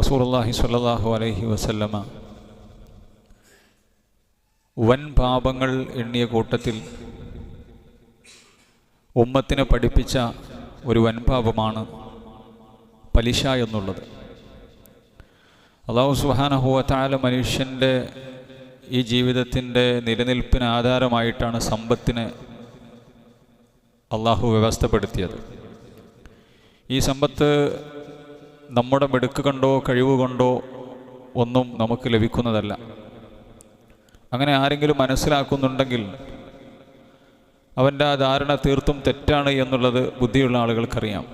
റസൂലുള്ളാഹി സ്വല്ലാഹു അലൈഹി വസല്ലമ വൻ പാപങ്ങൾ എണ്ണിയ കൂട്ടത്തിൽ ഉമ്മത്തിനെ പഠിപ്പിച്ച ഒരു വൻപാപമാണ് പലിശ എന്നുള്ളത്. അള്ളാഹു സുബാനഹുവത്തായ മനുഷ്യന്റെ ഈ ജീവിതത്തിന്റെ നിലനിൽപ്പിന് ആധാരമായിട്ടാണ് സമ്പത്തിനെ അള്ളാഹു വ്യവസ്ഥപ്പെടുത്തിയത്. ഈ സമ്പത്ത് നമ്മുടെ മിടുക്ക് കണ്ടോ കഴിവ് കൊണ്ടോ ഒന്നും നമുക്ക് ലഭിക്കുന്നതല്ല. അങ്ങനെ ആരെങ്കിലും മനസ്സിലാക്കുന്നുണ്ടെങ്കിൽ അവന്റെ ആ ധാരണ തീർത്തും തെറ്റാണ് എന്നുള്ളത് ബുദ്ധിയുള്ള ആളുകൾക്കറിയാം.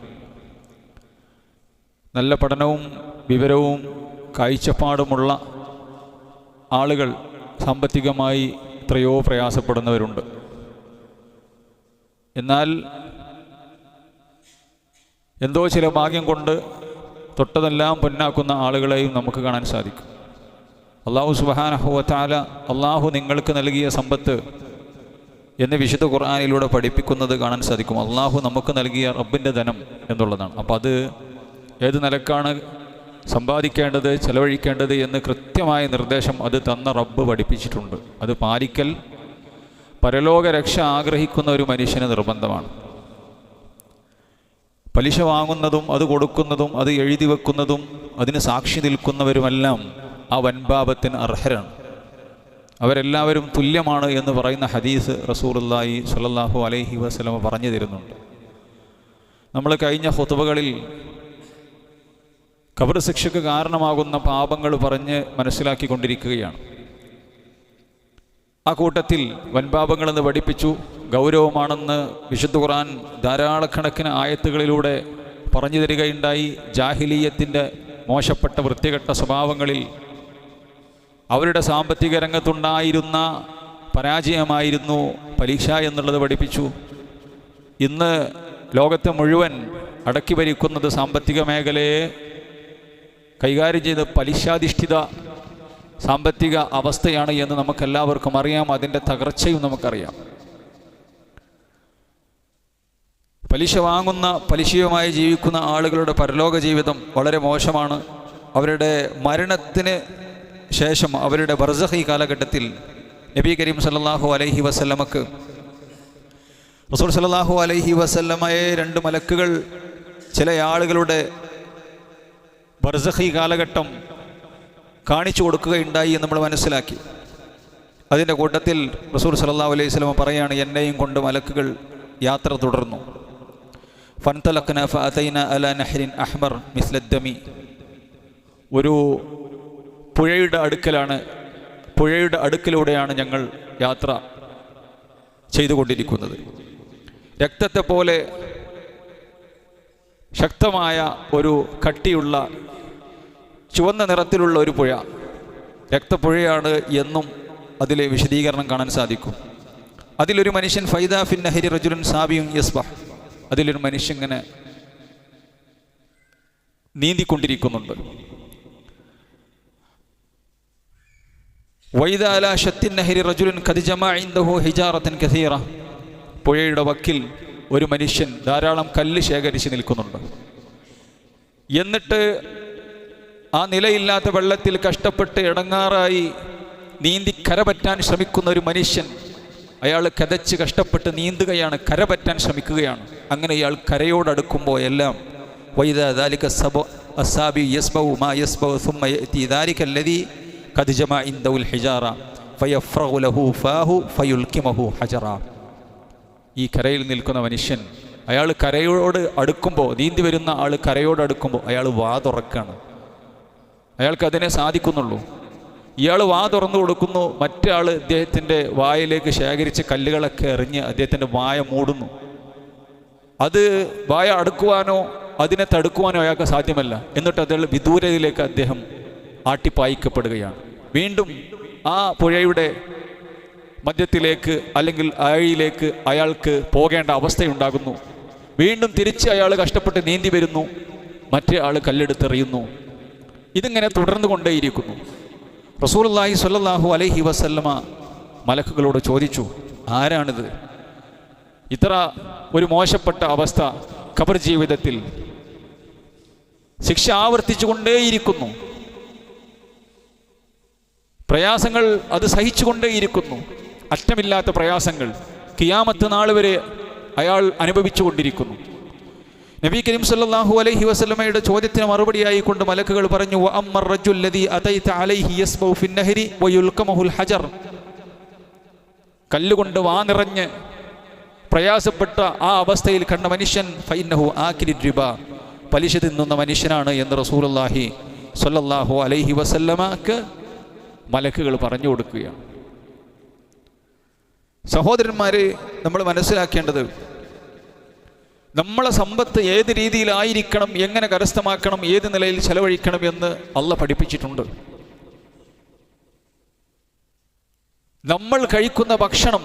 നല്ല പഠനവും വിവരവും കാഴ്ചപ്പാടുമുള്ള ആളുകൾ സാമ്പത്തികമായി എത്രയോ പ്രയാസപ്പെടുന്നവരുണ്ട്. എന്നാൽ എന്തോ ചില ഭാഗ്യം കൊണ്ട് തൊട്ടതെല്ലാം പൊന്നാക്കുന്ന ആളുകളെയും നമുക്ക് കാണാൻ സാധിക്കും. അള്ളാഹു സുബാനഹുവത്താല അള്ളാഹു നിങ്ങൾക്ക് നൽകിയ സമ്പത്ത് എന്ന് വിശുദ്ധ ഖുർആാനിലൂടെ പഠിപ്പിക്കുന്നത് കാണാൻ സാധിക്കും. അള്ളാഹു നമുക്ക് നൽകിയ റബ്ബിന്റെ ധനം എന്നുള്ളതാണ്. അപ്പോൾ അത് ഏത് നിലക്കാണ് സമ്പാദിക്കേണ്ടത് ചെലവഴിക്കേണ്ടത് എന്ന് കൃത്യമായ നിർദ്ദേശം അത് തന്ന റബ്ബ് പഠിപ്പിച്ചിട്ടുണ്ട്. അത് പാലിക്കൽ പരലോക രക്ഷ ആഗ്രഹിക്കുന്ന ഒരു മനുഷ്യന് നിർബന്ധമാണ്. പലിശ വാങ്ങുന്നതും അത് കൊടുക്കുന്നതും അത് എഴുതി വെക്കുന്നതും അതിന് സാക്ഷി നിൽക്കുന്നവരുമെല്ലാം ആ വൻപാപത്തിന് അർഹരാണ്. അവരെല്ലാവരും തുല്യമാണ് എന്ന് പറയുന്ന ഹദീസ് റസൂലുള്ളാഹി സ്വല്ലല്ലാഹു അലൈഹി വസ്ലമ പറഞ്ഞു തരുന്നുണ്ട്. നമ്മൾ കഴിഞ്ഞ ഹുതുബകളിൽ കബർ ശിക്ഷയ്ക്ക് കാരണമാകുന്ന പാപങ്ങൾ പറഞ്ഞ് മനസ്സിലാക്കിക്കൊണ്ടിരിക്കുകയാണ്. ആ കൂട്ടത്തിൽ വൻപാപങ്ങളെന്ന് പഠിപ്പിച്ചു. ഗൗരവമാണെന്ന് വിശുദ്ധ ഖുർആൻ ധാരാളക്കണക്കിന് ആയത്തുകളിലൂടെ പറഞ്ഞു തരികയുണ്ടായി. ജാഹിലീയത്തിന്റെ മോശപ്പെട്ട വൃത്തികെട്ട സ്വഭാവങ്ങളിൽ അവരുടെ സാമ്പത്തിക രംഗത്തുണ്ടായിരുന്ന പരാജയമായിരുന്നു പരീക്ഷ എന്നുള്ളത് പഠിപ്പിച്ചു. ഇന്ന് ലോകത്തെ മുഴുവൻ അടക്കി ഭരിക്കുന്നത് സാമ്പത്തിക മേഖലയെ കൈകാര്യം ചെയ്ത് പലിശാധിഷ്ഠിത സാമ്പത്തിക അവസ്ഥയാണ് എന്ന് നമുക്കെല്ലാവർക്കും അറിയാം. അതിന്റെ തകർച്ചയും നമുക്കറിയാം. പലിശ വാങ്ങുന്ന പലിശയുമായി ജീവിക്കുന്ന ആളുകളുടെ പരലോക ജീവിതം വളരെ മോശമാണ്. അവരുടെ മരണത്തിന് ശേഷം അവരുടെ ബർസഹി കാലഘട്ടത്തിൽ നബി കരീം സല്ലല്ലാഹു അലൈഹി വസല്ലമക്ക് റസൂൽ സല്ലല്ലാഹു അലൈഹി വസല്ലമയെ രണ്ട് മലക്കുകൾ ചില ആളുകളുടെ ബർസഹി കാലഘട്ടം കാണിച്ചു കൊടുക്കുകയുണ്ടായി എന്ന് നമ്മൾ മനസ്സിലാക്കി. അതിന്റെ കൂട്ടത്തിൽ റസൂൽ സല്ലല്ലാഹു അലൈഹി വസല്ലമ പറയാണ് എന്നെയും കൊണ്ട് മലക്കുകൾ യാത്ര തുടർന്നു. ഫൻതലഖ്ന ഫഅതൈന അല നഹ്രിൻ അഹ്മർ മിസ്ലദ്ദമി. ഒരു പുഴയുടെ അടുക്കലാണ് പുഴയുടെ അടുക്കിലൂടെയാണ് ഞങ്ങൾ യാത്ര ചെയ്തുകൊണ്ടിരിക്കുന്നത്. രക്തത്തെ പോലെ ശക്തമായ ഒരു കട്ടിയുള്ള ചുവന്ന നിറത്തിലുള്ള ഒരു പുഴ രക്തപ്പുഴയാണ് എന്നും അതിലെ വിശദീകരണം കാണാൻ സാധിക്കും. അതിലൊരു മനുഷ്യൻ ഫൈദ ഫിൻ നഹരി റജുലൻ സാബിയും യസ്ബഹ്. അതിലൊരു മനുഷ്യൻ ഇങ്ങനെ നീന്തിക്കൊണ്ടിരിക്കുന്നുണ്ട്. വൈദാല ഷത്തിൻ നഹരി റജുലൻ ഖദിജമാഇന്ദഹു ഹിജാറത്തിൻ കഥീറ പുഴയുടെ വക്കിൽ ഒരു മനുഷ്യൻ ധാരാളം കല്ല് ശേഖരിച്ച് നിൽക്കുന്നുണ്ട്. എന്നിട്ട് ആ നിലയില്ലാത്ത വെള്ളത്തിൽ കഷ്ടപ്പെട്ട് ഇടങ്ങാറായി നീന്തി കരപറ്റാൻ ശ്രമിക്കുന്ന ഒരു മനുഷ്യൻ അയാൾ കതച്ച് കഷ്ടപ്പെട്ട് നീന്തുകയാണ് കര പറ്റാൻ ശ്രമിക്കുകയാണ്. അങ്ങനെ ഇയാൾ കരയോടടുക്കുമ്പോൾ എല്ലാം വൈദാലിക സബ അസാബി യസ്ബൗ മാ യസ്ബൗ സുമ്മ യഅതി ദാലിക അല്ലദി ഖദ് ജമഅ ഇൻദുൽ ഹിജാറ ലഹു ഫാഹു ഫയുൽകിമഹു ഹജറ. ഈ കരയിൽ നിൽക്കുന്ന മനുഷ്യൻ അയാൾ കരയോട് അടുക്കുമ്പോൾ നീന്തി വരുന്ന ആൾ കരയോട് അടുക്കുമ്പോൾ അയാൾ വാതുറക്കാണ്. അയാൾക്ക് അതിനെ സാധിക്കുന്നുള്ളൂ. ഇയാൾ വാ തുറന്നു കൊടുക്കുന്നു. മറ്റേ ആൾ അദ്ദേഹത്തിന്റെ വായിലേക്ക് ശേഖരിച്ച കല്ലുകളൊക്കെ എറിഞ്ഞ് അദ്ദേഹത്തിന്റെ വായ മൂടുന്നു. അത് വായ അടുക്കുവാനോ അതിനെ തടുക്കുവാനോ അയാൾക്ക് സാധ്യമല്ല. എന്നിട്ട് അദ്ദേഹം വിദൂരതയിലേക്ക് അദ്ദേഹം ആട്ടിപ്പായിക്കപ്പെടുകയാണ്. വീണ്ടും ആ പുഴയുടെ മധ്യത്തിലേക്ക് അല്ലെങ്കിൽ അഴിയിലേക്ക് അയാൾക്ക് പോകേണ്ട അവസ്ഥയുണ്ടാകുന്നു. വീണ്ടും തിരിച്ച് അയാൾ കഷ്ടപ്പെട്ട് നീന്തി വരുന്നു. മറ്റേ ആൾ കല്ലെടുത്തെറിയുന്നു. ഇതിങ്ങനെ തുടർന്നു കൊണ്ടേയിരിക്കുന്നു റസൂലുള്ളാഹി സ്വല്ലല്ലാഹു അലൈഹി വസല്ലമ മലക്കുകളോട് ചോദിച്ചു ആരാണിത്? ഇത്ര ഒരു മോശപ്പെട്ട അവസ്ഥ ഖബർ ജീവിതത്തിൽ ശിക്ഷ ആവർത്തിച്ചുകൊണ്ടേയിരിക്കുന്നു. പ്രയാസങ്ങൾ അത് സഹിച്ചുകൊണ്ടേയിരിക്കുന്നു. അറ്റമില്ലാത്ത പ്രയാസങ്ങൾ കിയാമത്ത് നാൾ വരെ അയാൾ അനുഭവിച്ചു കൊണ്ടിരിക്കുന്നു നബി കരീം സല്ലല്ലാഹു അലൈഹി വസല്ലമയുടെ ചോദ്യത്തിന് മറുപടിയായി കൊണ്ട് മലക്കുകൾ പറഞ്ഞു "വ അമ്മർ റജുൽ ലദീ അതൈത അലൈഹി യസ്ബഉ ഫിൻ നഹരി വയുൽകമഹുൽ ഹജർ. കല്ലുകൊണ്ട് വാനിറഞ്ഞ് പ്രയാസപ്പെട്ട ആ അവസ്ഥയിൽ കണ്ട മനുഷ്യൻ ഫൈനഹു ആക്കിരി റിബ പലിശ തിന്നുന്ന മനുഷ്യനാണ് എന്ന് റസൂലുള്ളാഹി സ്വല്ലല്ലാഹു അലൈഹി വസല്ലമക്ക് മലക്കുകൾ പറഞ്ഞു കൊടുക്കുകയാണ്. സഹോദരന്മാരെ നമ്മൾ മനസ്സിലാക്കേണ്ടത് നമ്മളെ സമ്പത്ത് ഏത് രീതിയിലായിരിക്കണം എങ്ങനെ കരസ്ഥമാക്കണം ഏത് നിലയിൽ ചെലവഴിക്കണം എന്ന് അള്ള പഠിപ്പിച്ചിട്ടുണ്ട്. നമ്മൾ കഴിക്കുന്ന ഭക്ഷണം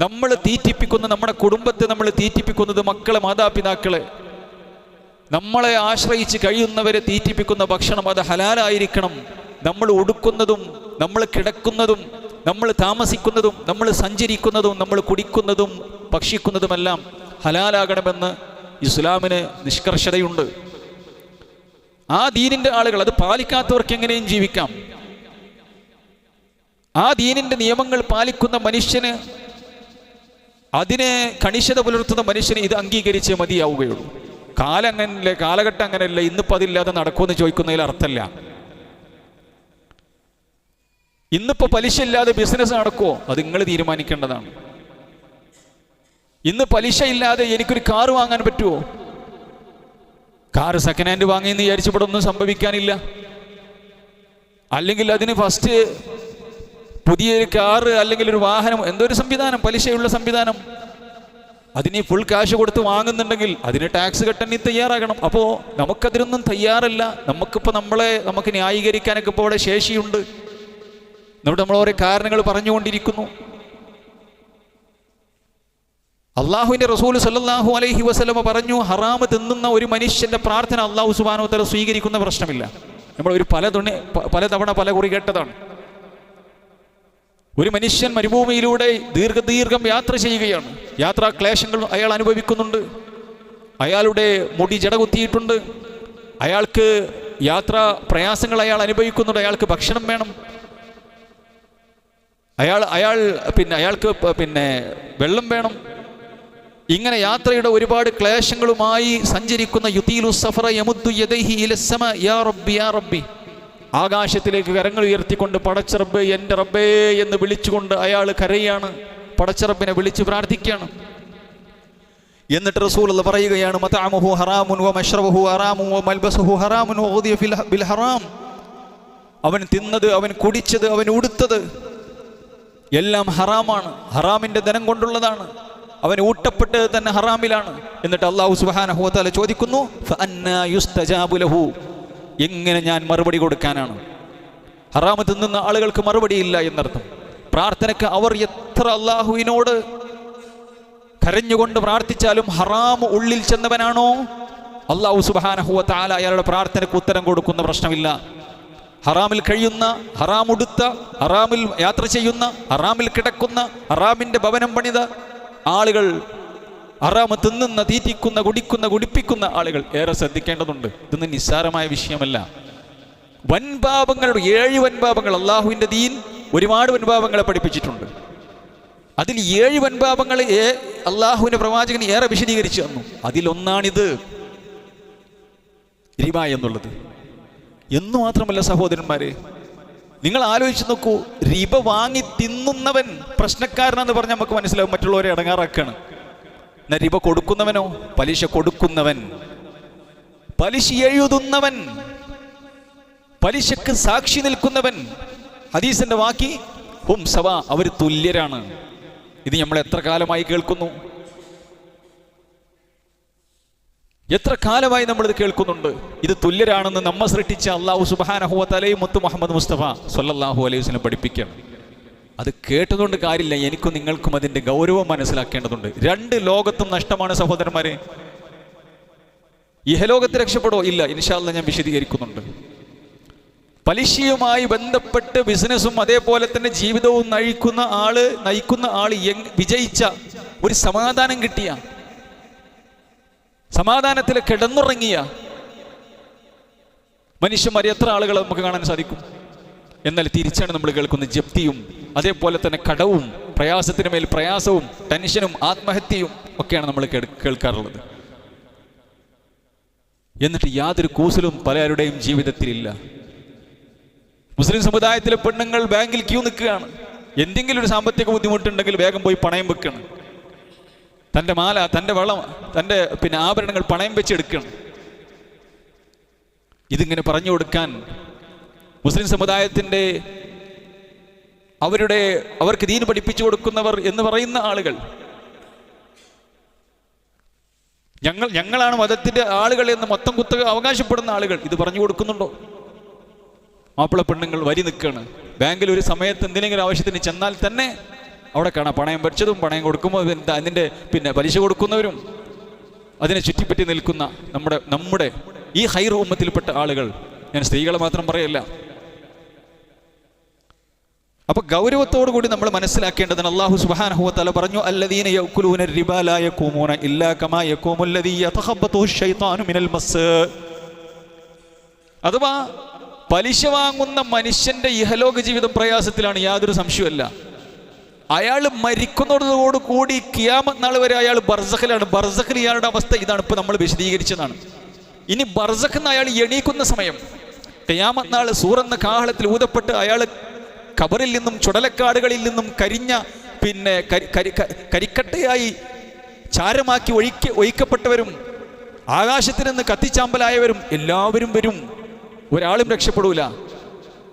നമ്മൾ തീറ്റിപ്പിക്കുന്ന നമ്മുടെ കുടുംബത്തെ നമ്മൾ തീറ്റിപ്പിക്കുന്നത് മക്കളെ മാതാപിതാക്കളെ നമ്മളെ ആശ്രയിച്ച് കഴിയുന്നവരെ തീറ്റിപ്പിക്കുന്ന ഭക്ഷണം അത് ഹലാലായിരിക്കണം. നമ്മൾ ഉടുക്കുന്നതും നമ്മൾ കിടക്കുന്നതും നമ്മൾ താമസിക്കുന്നതും നമ്മൾ സഞ്ചരിക്കുന്നതും നമ്മൾ കുടിക്കുന്നതും ഭക്ഷിക്കുന്നതുമെല്ലാം ഹലാലാകണമെന്ന് ഇസ്ലാമിന് നിഷ്കർഷതയുണ്ട്. ആ ദീനിന്റെ ആളുകൾ അത് പാലിക്കാത്തവർക്ക് എങ്ങനെയും ജീവിക്കാം. ആ ദീനിന്റെ നിയമങ്ങൾ പാലിക്കുന്ന മനുഷ്യന് അതിനെ കണിശത പുലർത്തുന്ന മനുഷ്യന് ഇത് അംഗീകരിച്ചേ മതിയാവുകയുള്ളൂ. കാലം അങ്ങനല്ലേ കാലഘട്ടം അങ്ങനെയല്ല ഇന്നിപ്പോൾ അതില്ലാതെ നടക്കുമെന്ന് ചോദിക്കുന്നതിൽ അർത്ഥമല്ല. ഇന്നിപ്പോൾ പലിശ ഇല്ലാതെ ബിസിനസ് നടക്കുമോ അത് നിങ്ങൾ തീരുമാനിക്കേണ്ടതാണ്. ഇന്ന് പലിശ ഇല്ലാതെ എനിക്കൊരു കാർ വാങ്ങാൻ പറ്റുമോ കാറ് സെക്കൻഡ് ഹാൻഡ് വാങ്ങിയെന്ന് വിചാരിച്ച് ഇവിടെ ഒന്നും സംഭവിക്കാനില്ല. അല്ലെങ്കിൽ അതിന് ഫസ്റ്റ് പുതിയൊരു കാറ് അല്ലെങ്കിൽ ഒരു വാഹനം എന്തോ ഒരു സംവിധാനം? പലിശയുള്ള സംവിധാനം. അതിന് ഫുൾ കാശ് കൊടുത്ത് വാങ്ങുന്നുണ്ടെങ്കിൽ അതിന് ടാക്സ് കെട്ടാൻ നീ തയ്യാറാകണം. അപ്പോൾ നമുക്കതിനൊന്നും തയ്യാറല്ല. നമുക്കിപ്പോൾ നമ്മളെ നമുക്ക് ന്യായീകരിക്കാനൊക്കെ ഇപ്പോൾ അവിടെ ശേഷിയുണ്ട്. എന്നിട്ട് നമ്മൾ ഓരോ കാരണങ്ങൾ പറഞ്ഞുകൊണ്ടിരിക്കുന്നു. അള്ളാഹുവിന്റെ റസൂൽ സല്ലാഹു അലൈഹി വസ്ലമ പറഞ്ഞു ഹറാമ് തിന്നുന്ന ഒരു മനുഷ്യന്റെ പ്രാർത്ഥന അള്ളാഹു സുബാനോ തല സ്വീകരിക്കുന്ന പ്രശ്നമില്ല. നമ്മൾ ഒരു പല തുണി പലതവണ പല കുറി കേട്ടതാണ്. ഒരു മനുഷ്യൻ മരുഭൂമിയിലൂടെ ദീർഘദീർഘം യാത്ര ചെയ്യുകയാണ്. യാത്രാ ക്ലേശങ്ങൾ അയാൾ അനുഭവിക്കുന്നുണ്ട്. അയാളുടെ മുടി ജടകുത്തിയിട്ടുണ്ട്. അയാൾക്ക് യാത്രാ പ്രയാസങ്ങൾ അയാൾ അനുഭവിക്കുന്നുണ്ട്. അയാൾക്ക് ഭക്ഷണം വേണം. അയാൾ അയാൾ പിന്നെ അയാൾക്ക് പിന്നെ വെള്ളം വേണം. ഇങ്ങനെ യാത്രയുടെ ഒരുപാട് ക്ലേശങ്ങളുമായി സഞ്ചരിക്കുന്ന യുതീലു സഫറ യമുദ്ദു യദൈഹി ഇലസമ യാ റബ്ബി യാ റബ്ബി. ആകാശത്തിലേക്ക് കരങ്ങൾ ഉയർത്തിക്കൊണ്ട് പടച്ചറബ് എന്റെ റബ്ബേ എന്ന് വിളിച്ചുകൊണ്ട് അയാൾ കരയാണ്. പടച്ചറബിനെ വിളിച്ച് പ്രാർത്ഥിക്കുകയാണ്. എന്നിട്ട് റസൂൽ പറയുകയാണ് ഹറാമുൻ വ ഹറാമുൻ വ ഹറാമുൻ വ ബിൽ ഹറാം. അവൻ തിന്നത് അവൻ കുടിച്ചത് അവൻ ഉടുത്തത് എല്ലാം ഹറാമാണ്. ഹറാമിന്റെ ധനം കൊണ്ടുള്ളതാണ്. അവൻ ഊട്ടപ്പെട്ടത് തന്നെ ഹറാമിലാണ്. എന്നിട്ട് അള്ളാഹു തആല ചോദിക്കുന്നു എങ്ങനെ ഞാൻ മറുപടി കൊടുക്കാനാണ്? ഹറാമ് തിന്നുന്ന ആളുകൾക്ക് മറുപടിയില്ല എന്നർത്ഥം. പ്രാർത്ഥനയ്ക്ക് അവർ എത്ര അള്ളാഹുവിനോട് കരഞ്ഞുകൊണ്ട് പ്രാർത്ഥിച്ചാലും ഹറാം ഉള്ളിൽ ചെന്നവനാണോ? അള്ളാഹു സുബാനഹുവ താല അയാളുടെ പ്രാർത്ഥനയ്ക്ക് ഉത്തരം കൊടുക്കുന്ന പ്രശ്നമില്ല. ഹറാമിൽ കഴിയുന്ന ഹറാം ഉടുത്ത ഹറാമിൽ യാത്ര ചെയ്യുന്ന ഹറാമിൽ കിടക്കുന്ന ഹറാമിന്റെ ഭവനം പണിത ആളുകൾ ഹറാമ് തിന്നുന്ന തീറ്റിക്കുന്ന കുടിക്കുന്ന കുടിപ്പിക്കുന്ന ആളുകൾ ഏറെ ശ്രദ്ധിക്കേണ്ടതുണ്ട്. ഇതൊന്നും നിസ്സാരമായ വിഷയമല്ല. വൻപാപങ്ങളുടെ ഏഴ് വൻപാപങ്ങൾ അള്ളാഹുവിന്റെ ദീൻ ഒരുപാട് വൻപാപങ്ങളെ പഠിപ്പിച്ചിട്ടുണ്ട്. അതിൽ ഏഴ് വൻപാപങ്ങൾ ഏ അള്ളാഹുവിന്റെ പ്രവാചകൻ ഏറെ വിശദീകരിച്ചു തന്നു. അതിലൊന്നാണിത്. രിമ എന്നുള്ളത്. എന്നു മാത്രമല്ല സഹോദരന്മാരെ നിങ്ങൾ ആലോചിച്ച് നോക്കൂ റിബ വാങ്ങി തിന്നുന്നവൻ പ്രശ്നക്കാരനെന്ന് പറഞ്ഞ് നമുക്ക് മനസ്സിലാവും മറ്റുള്ളവരെ അടങ്ങാറാക്കാണ്. എന്നാൽ റിബ കൊടുക്കുന്നവനോ? പലിശ കൊടുക്കുന്നവൻ. പലിശ എഴുതുന്നവൻ. പലിശക്ക് സാക്ഷി നിൽക്കുന്നവൻ. ഹദീസിന്റെ വാക്കി ഹും സവ അവർ തുല്യരാണ്. ഇത് നമ്മൾ എത്ര കാലമായി കേൾക്കുന്നു? എത്ര കാലമായി നമ്മൾ ഇത് കേൾക്കുന്നുണ്ട്? ഇത് തുല്യരാണെന്ന് നമ്മ സൃഷ്ടിച്ച അള്ളാഹു സുബാനഹുവ തലയും മുത്ത് മുഹമ്മദ് മുസ്തഫ സൊല്ലാഹു അലൈഹി വസല്ലം പഠിപ്പിക്കണം അത് കേട്ടതുകൊണ്ട് കാര്യമില്ല. എനിക്കും നിങ്ങൾക്കും അതിന്റെ ഗൗരവം മനസ്സിലാക്കേണ്ടതുണ്ട്. രണ്ട് ലോകത്തും നഷ്ടമാണ് സഹോദരന്മാരെ. ഇഹലോകത്ത് രക്ഷപ്പെടോ ഇല്ല. ഇൻഷാല്ല ഞാൻ വിശദീകരിക്കുന്നുണ്ട്. പലിശയുമായി ബന്ധപ്പെട്ട് ബിസിനസ്സും അതേപോലെ തന്നെ ജീവിതവും നയിക്കുന്ന ആൾ നയിക്കുന്ന ആൾ വിജയിച്ച ഒരു സമാധാനം കിട്ടിയ സമാധാനത്തിൽ കിടന്നുറങ്ങിയ മനുഷ്യന്മാർ എത്ര ആളുകളെ നമുക്ക് കാണാൻ സാധിക്കും? എന്നാൽ തിരിച്ചാണ് നമ്മൾ കേൾക്കുന്ന ജപ്തിയും അതേപോലെ തന്നെ കടവും പ്രയാസത്തിന് മേൽ പ്രയാസവും ടെൻഷനും ആത്മഹത്യയും ഒക്കെയാണ് നമ്മൾ കേൾക്കാറുള്ളത്. എന്നിട്ട് യാതൊരു കൂസലും പലരുടെയും ജീവിതത്തിലില്ല. മുസ്ലിം സമുദായത്തിലെ പെണ്ണുങ്ങൾ ബാങ്കിൽ ക്യൂ നിൽക്കുകയാണ്. എന്തെങ്കിലും ഒരു സാമ്പത്തിക ബുദ്ധിമുട്ടുണ്ടെങ്കിൽ വേഗം പോയി പണയം വെക്കണം. തന്റെ മാല തന്റെ വളം തന്റെ പിന്നെ ആഭരണങ്ങൾ പണയം വെച്ചെടുക്കണം ഇതിങ്ങനെ പറഞ്ഞു കൊടുക്കാൻ മുസ്ലിം സമുദായത്തിന്റെ അവരുടെ അവർക്ക് ദീന് പഠിപ്പിച്ചു കൊടുക്കുന്നവർ എന്ന് പറയുന്ന ആളുകൾ. ഞങ്ങൾ ഞങ്ങളാണ് മതത്തിന്റെ ആളുകൾ എന്ന് മൊത്തം കുത്തക അവകാശപ്പെടുന്ന ആളുകൾ. ഇത് പറഞ്ഞു കൊടുക്കുന്നുണ്ടോ? മാപ്പിള പെണ്ണുങ്ങൾ വരി നിൽക്കുകയാണ് ബാങ്കിൽ ഒരു സമയത്ത് എന്തിനെങ്കിലും ആവശ്യത്തിന് ചെന്നാൽ തന്നെ അവിടെ കാണാം പണയം വരച്ചതും പണയം കൊടുക്കുമ്പോൾ അതിന്റെ പിന്നെ പലിശ കൊടുക്കുന്നവരും അതിനെ ചുറ്റിപ്പറ്റി നിൽക്കുന്ന നമ്മുടെ നമ്മുടെ ഈ ഹൈർ ഉമ്മത്തിൽപ്പെട്ട ആളുകൾ. ഞാൻ സ്ത്രീകളെ മാത്രം പറയല്ല. അപ്പൊ ഗൗരവത്തോടു കൂടി നമ്മൾ മനസ്സിലാക്കേണ്ടതാണ് അള്ളാഹു സുബാനഹുവത്തല പറഞ്ഞു ഇല്ലാ കമാ ശൈത്താനു മിനൽ അഥവാ പലിശ വാങ്ങുന്ന മനുഷ്യന്റെ ഇഹലോക ജീവിതം പ്രയാസത്തിലാണ് യാതൊരു സംശയമല്ല അയാൾ മരിക്കുന്നതോടു കൂടി കിയാമത്ത് നാൾ വരെ അയാൾ ബർസഖലാണ്. ബർസഖിൽ ഇയാളുടെ അവസ്ഥ ഇതാണ് ഇപ്പൊ നമ്മൾ വിശദീകരിച്ചതാണ്. ഇനി ബർസഖ് അയാൾ എണീക്കുന്ന സമയം കിയാമത്ത് നാൾ സൂറെന്ന കാഹളത്തിൽ ഊതപ്പെട്ട് അയാൾ കബറിൽ നിന്നും ചുടലക്കാടുകളിൽ നിന്നും കരിഞ്ഞ പിന്നെ കരിക്കട്ടയായി ചാരമാക്കി ഒഴിക്ക ഒഴിക്കപ്പെട്ടവരും ആകാശത്തിൽ നിന്ന് കത്തിച്ചാമ്പലായവരും എല്ലാവരും വരും. ഒരാളും രക്ഷപ്പെടൂല.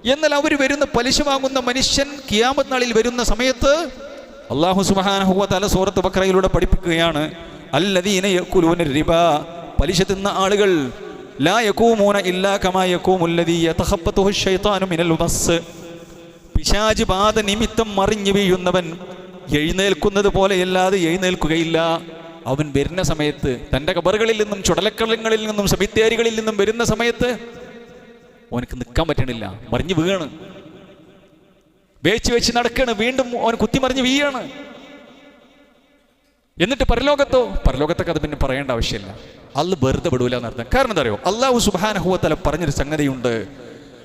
എന്നാൽ അവർ വരുന്ന പലിശ വാങ്ങുന്ന മനുഷ്യൻ കിയാമത് നാളിൽ വരുന്ന സമയത്ത് അള്ളാഹു സുബാനഹുവ തല സൂറത്ത് ബക്രയിലൂടെ പഠിപ്പിക്കുകയാണ് അല്ലദീന യക്കുലൂന പലിശ തിന്ന ആളുകൾ പിശാജ് ബാധ നിമിത്തം മറിഞ്ഞു വീഴുന്നവൻ എഴുന്നേൽക്കുന്നത് പോലെയല്ലാതെ എഴുന്നേൽക്കുകയില്ല. അവൻ വരുന്ന സമയത്ത് തന്റെ കബറുകളിൽ നിന്നും ചുടലക്കളങ്ങളിൽ നിന്നും സെമിത്തേരികളിൽ നിന്നും വരുന്ന സമയത്ത് ഓനക്ക് നിൽക്കാൻ പറ്റണില്ല. മറിഞ്ഞു വീണ്. വേച്ച് വെച്ച് നടക്കാണ്. വീണ്ടും ഓൻ കുത്തിമറിഞ്ഞ് വീഴാണ് എന്നിട്ട് പരലോകത്തോ? പരലോകത്തൊക്കെ അത് പിന്നെ പറയേണ്ട ആവശ്യമില്ല. അല്ല വെറുതെ വിടൂല എന്നർത്ഥം. കാരണം എന്താ അറിയോ? അള്ളാഹു സുബാനഹുവത്തല പറഞ്ഞൊരു സംഗതിയുണ്ട്.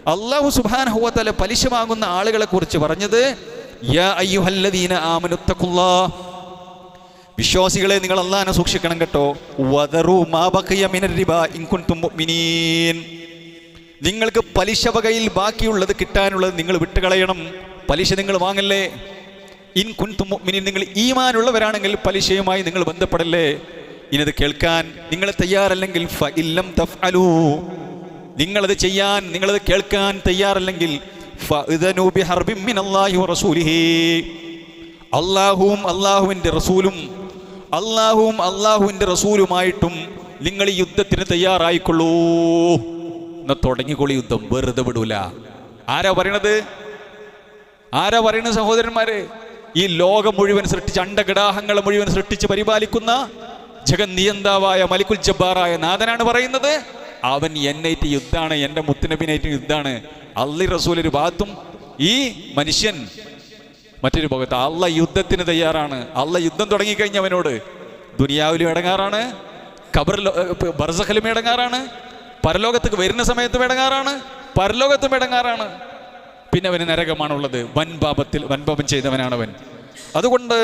അള്ളാഹു സുബാനഹുവത്തല പലിശ വാങ്ങുന്ന ആളുകളെ കുറിച്ച് പറഞ്ഞത് വിശ്വാസികളെ നിങ്ങൾ അള്ളാഹനെ സൂക്ഷിക്കണം കേട്ടോ. നിങ്ങൾക്ക് പലിശ വകയിൽ ബാക്കിയുള്ളത് കിട്ടാനുള്ളത് നിങ്ങൾ വിട്ടുകളയണം. പലിശ നിങ്ങൾ വാങ്ങല്ലേ? ഇൻ കുൻതും മുഅ്മിനീൻ നിങ്ങൾ ഈമാനുള്ളവരാണെങ്കിൽ പലിശയുമായി നിങ്ങൾ ബന്ധപ്പെടല്ലേ? ഇനിത് കേൾക്കാൻ നിങ്ങൾ തയ്യാറല്ലെങ്കിൽ നിങ്ങളത് ചെയ്യാൻ നിങ്ങളത് കേൾക്കാൻ തയ്യാറല്ലെങ്കിൽ അള്ളാഹുവും അള്ളാഹുവിന്റെ റസൂലും അള്ളാഹുവും അള്ളാഹുവിന്റെ റസൂലുമായിട്ടും നിങ്ങൾ ഈ യുദ്ധത്തിന് തയ്യാറായിക്കൊള്ളൂ. എന്ന് തുടങ്ങിക്കൊള്ളി യുദ്ധം. വെറുതെ വിടൂല. ആരാ പറയണത്? ആരാ പറയണത് സഹോദരന്മാരെ? ഈ ലോകം മുഴുവൻ സൃഷ്ടിച്ച് അണ്ടഗടാഹങ്ങളെ മുഴുവൻ സൃഷ്ടിച്ച് പരിപാലിക്കുന്ന ജഗന്നിയന്താവായ മലിക്കുൽ ജബ്ബാറായ നാഥനാണ് പറയുന്നത്. അവൻ എന്നേറ്റ് യുദ്ധാണ് എന്റെ മുത്തുനബിനേറ്റ് യുദ്ധാണ്. അള്ളി റസൂൽ ഒരു ഭാഗത്തും ഈ മനുഷ്യൻ മറ്റൊരു ഭാഗത്ത് അള്ള യുദ്ധത്തിന് തയ്യാറാണ്. അള്ള യുദ്ധം തുടങ്ങിക്കഴിഞ്ഞവനോട് ദുനിയാവിലും ഇടങ്ങാറാണ് ഖബറിൽ ബർസഖലും ഇടങ്ങാറാണ്. പരലോകത്തേക്ക് വരുന്ന സമയത്ത് മിടങ്ങാറാണ് പരലോകത്ത് മിടങ്ങാറാണ് പിന്നെ അവന് നരകമാണുള്ളത്. വൻപാപത്തിൽ വൻപാപം ചെയ്തവനാണ് അവൻ. അതുകൊണ്ട്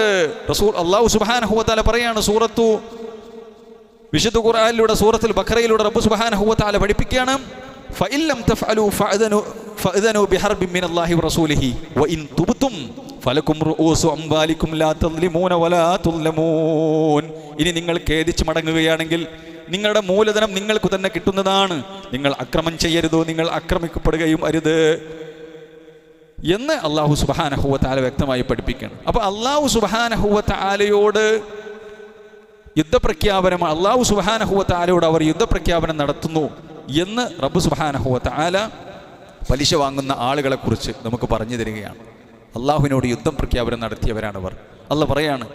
റസൂൽ അള്ളാഹു സുബാനഹുവത്താല പറയാണ് സൂറത്തു വിശുദ്ധ ഖുർആാനിലൂടെ സൂറത്തിൽ ബഖറയിലൂടെ റബ്ബ് സുബ്ഹാനഹു പഠിപ്പിക്കുകയാണ് തഫഅലു ബിഹർബിൻ ഫലക്കും ലാ ഇനി നിങ്ങൾ ഖേദിച്ച് മടങ്ങുകയാണെങ്കിൽ നിങ്ങളുടെ മൂലധനം നിങ്ങൾക്ക് തന്നെ കിട്ടുന്നതാണ്. നിങ്ങൾ അക്രമം ചെയ്യരുതോ നിങ്ങൾ ആക്രമിക്കപ്പെടുകയും അരുത്. എന്ന് അള്ളാഹു സുബാനഹുവത്താല വ്യക്തമായി പഠിപ്പിക്കണം. അപ്പൊ അള്ളാഹു സുബാനഹുവത്താലയോട് യുദ്ധപ്രഖ്യാപനം അള്ളാഹു സുബാനഹുവത്ത് ആലയോട് അവർ യുദ്ധപ്രഖ്യാപനം നടത്തുന്നു എന്ന് റബ്ബ് സുബാനഹുവത്ത് ആല പലിശ വാങ്ങുന്ന ആളുകളെ കുറിച്ച് നമുക്ക് പറഞ്ഞു തരികയാണ്. അള്ളാഹുവിനോട് യുദ്ധം പ്രഖ്യാപനം നടത്തിയവരാണ് അവർ അല്ല പറയാണ്